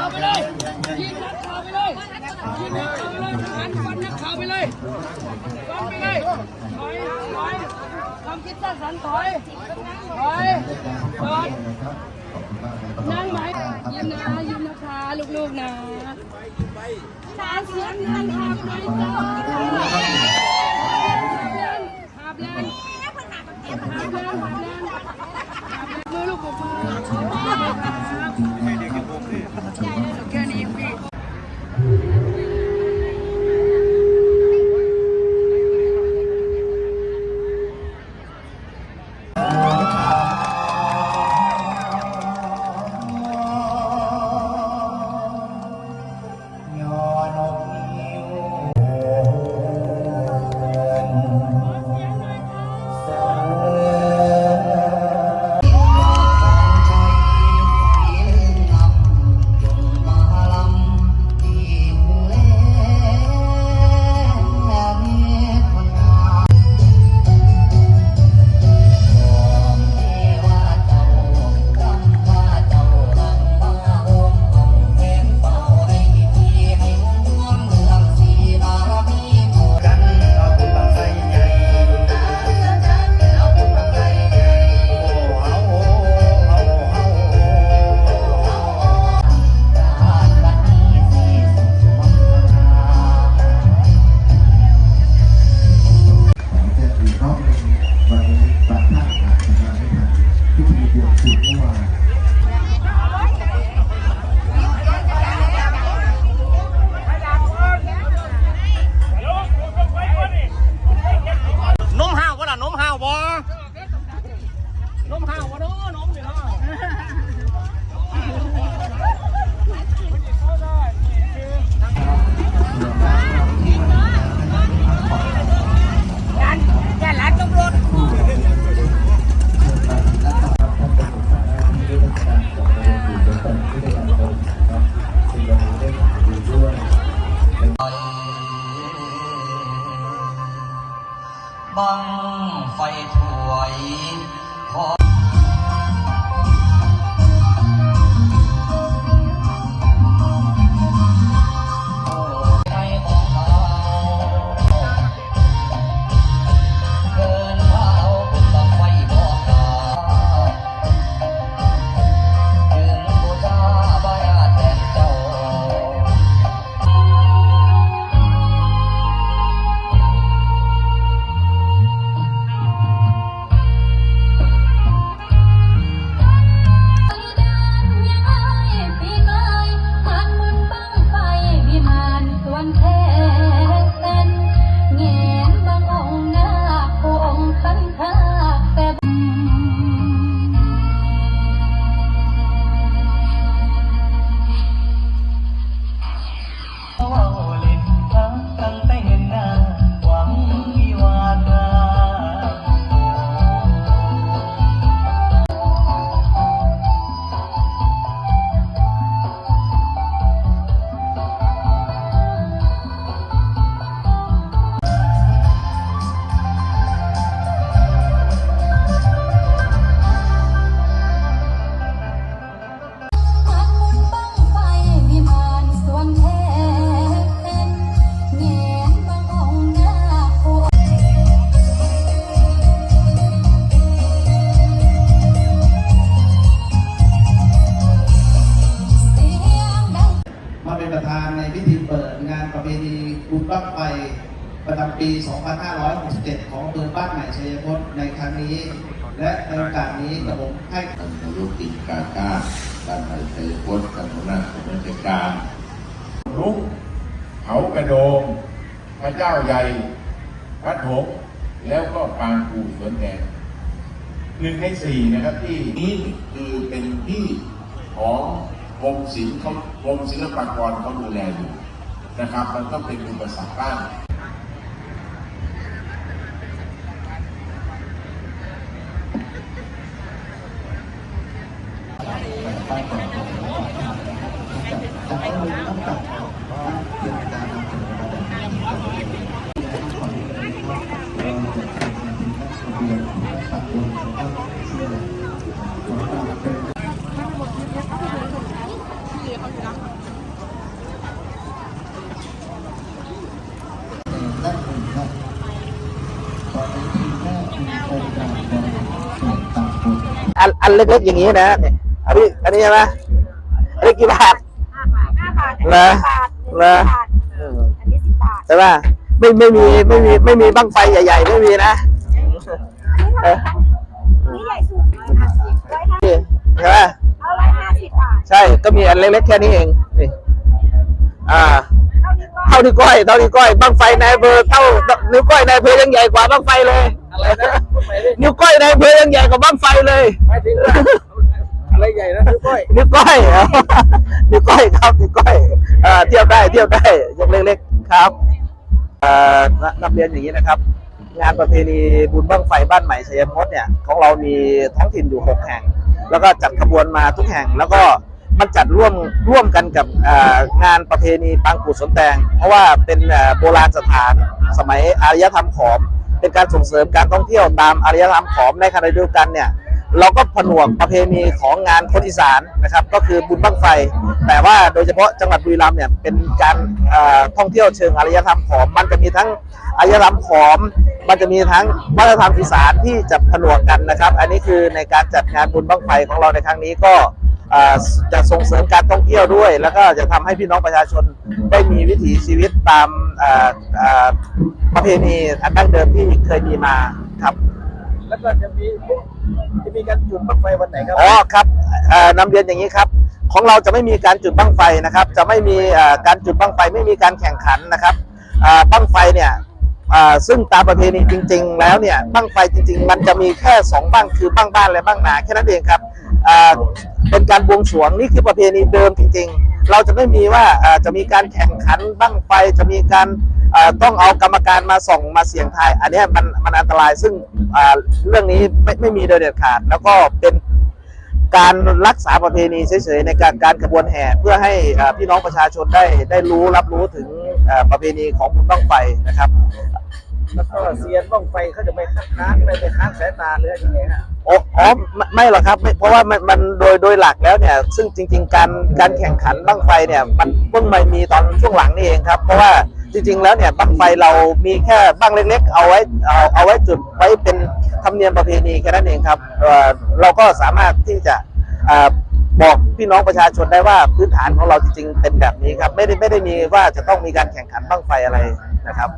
ข่าวไปเลยยิงนักข่าวไปเลยยิงนักข่าวไปเลยหันฟันนักข่าวไปเลยฟันไปเลยถอยถอยความคิดสร้างสรรค์ถอยถอยจอดนั่งไหมยิ้มนะยิ้มนะคะลูกๆนะสาเสียงนั่งขับเลยจ้าขับแรง 2567ของอำเภอบ้านใหม่ชัยพจน์ในครั้งนี้ และในโอกาสนี้กระผมให้ท่านนายกติกาก้าท่านนายชัยพจน์ท่านหัวหน้าส่วนราชการลุกเขากระโดงพระเจ้าใหญ่พระโถงแล้วก็ปางกูสวนแดงหนึ่งในสี่นะครับที่นี่คือเป็นที่ของกรมศิลป์เขากรมศิลปากรเขาดูแลอยู่นะครับ มันต้องเป็นอุปสรรคบ้าง แต่ก็มีต้องตัดเป็นการนำเสนอระดับและหนึ่งครับตอนนี้ทีมแรกคือโครงการบริหารส่วนตำบล อัน อันเล็กๆอย่างนี้นะเนี่ย อันนี้อันนี้ใช่ไหมอันนี้กี่บาทห้าบาทเหรอเหรอ อันนี้สิบบาท ใช่ป่ะไม่ไม่มีไม่มีไม่มีบั้งไฟใหญ่ ๆ ไม่มีนะเอออันนี้ใหญ่สุดร้อยห้าสิบร้อยห้าสิบใช่ป่ะเอาร้อยห้าสิบบาทใช่ก็มีอันเล็กๆแค่นี้เองนี่อ่า เท่านี้ก็เท่านิ้วก้อยเท่านิ้วก้อยบั้งไฟในอำเภอเท่านิ้วก้อยในอำเภอยังใหญ่กว่าบั้งไฟเลย อะไรนะนิ้วก้อยในอำเภอยังใหญ่กว่าบั้งไฟเลยไม่ถึง อะไรใหญ่นะพี่ก้อยนิ้วก้อยนิ้วก้อยครับนิ้วก้อยเอ่อเที่ยวได้เที่ยวได้ยังเล็กๆครับเอ่อนำเรียนอย่างนี้นะครับ งานประเพณีบุญบั้งไฟบ้านใหม่ชัยพจน์เนี่ยของเรามีท้องถิ่นอยู่หกแห่ง แล้วก็จัดขบวนมาทุกแห่งแล้วก็มันจัดร่วมร่วมกันกับงานประเพณีปางกู่สนแตง เพราะว่าเป็นโบราณสถานสมัยอารยธรรมขอม เป็นการส่งเสริมการท่องเที่ยวตามอารยธรรมขอมในขณะเดียวกันเนี่ย เราก็ผนวกประเพณีของงานคนอีสานนะครับ ก็คือบุญบั้งไฟ แต่ว่าโดยเฉพาะจังหวัดบุรีรัมย์เนี่ยเป็นการท่องเที่ยวเชิงอารยธรรมขอม มันจะมีทั้งอารยธรรมขอม มันจะมีทั้งวัฒนธรรมอีสานที่จะผนวกกันนะครับ อันนี้คือในการจัดงานบุญบั้งไฟของเราในครั้งนี้ก็จะส่งเสริมการท่องเที่ยวด้วย แล้วก็จะทำให้พี่น้องประชาชนได้มีวิถีชีวิตตามประเพณีอันดั้งเดิมที่เคยมีมาครับ แล้วก็จะมี จะมีการจุดบั้งไฟวันไหนครับอ๋อครับเอ่อนำเรียนอย่างนี้ครับ ของเราจะไม่มีการจุดบั้งไฟนะครับ จะไม่มีเอ่อการจุดบั้งไฟไม่มีการแข่งขันนะครับเอ่อบั้งไฟเนี่ยเอ่อซึ่งตามประเพณีจริง ๆ แล้วเนี่ยบั้งไฟจริง ๆ มันจะมีแค่สองบั้งคือบั้งบ้านและบั้งนาแค่นั้นเองครับเอ่อเป็นการบวงสรวงนี่คือประเพณีเดิมจริง ๆ เราจะไม่มีว่าเอ่อจะมีการแข่งขันบั้งไฟจะมีการเอ่อต้องเอากรรมการมาส่องมาเสี่ยงทาย อันนี้มันมันอันตรายซึ่ง เรื่องนี้ไม่ไม่มีโดยเด็ดขาด แล้วก็เป็นการรักษาประเพณีเฉยๆในการการขบวนแห่เพื่อให้อ่าพี่น้องประชาชนได้ได้รู้รับรู้ถึงอ่าประเพณีของบุญบั้งไฟนะครับแล้วก็เซียนบ้างไฟเขาจะไปคัดค้านไปไปค้านสายตาหรือยังไงฮะโอ้อ๋อไม่ไม่หรอกครับไม่เพราะว่ามันมันโดยโดยหลักแล้วเนี่ย ซึ่งจริง ๆ การการแข่งขันบั้งไฟเนี่ย มันเพิ่งมามีตอนช่วงหลังนี่เองครับ เพราะว่า จริงๆแล้วเนี่ยบั้งไฟเรามีแค่บั้งเล็กๆ เอาไว้เอาเอาไว้จุดไว้เป็นธรรมเนียมประเพณีแค่นั้นเองครับเราก็สามารถที่จะอบอกพี่น้องประชาชนได้ว่าพื้นฐานของเราจริงๆเป็นแบบนี้ครับ ไม่ได้ไม่ได้มีว่าจะต้องมีการแข่งขันบั้งไฟอะไรนะครับ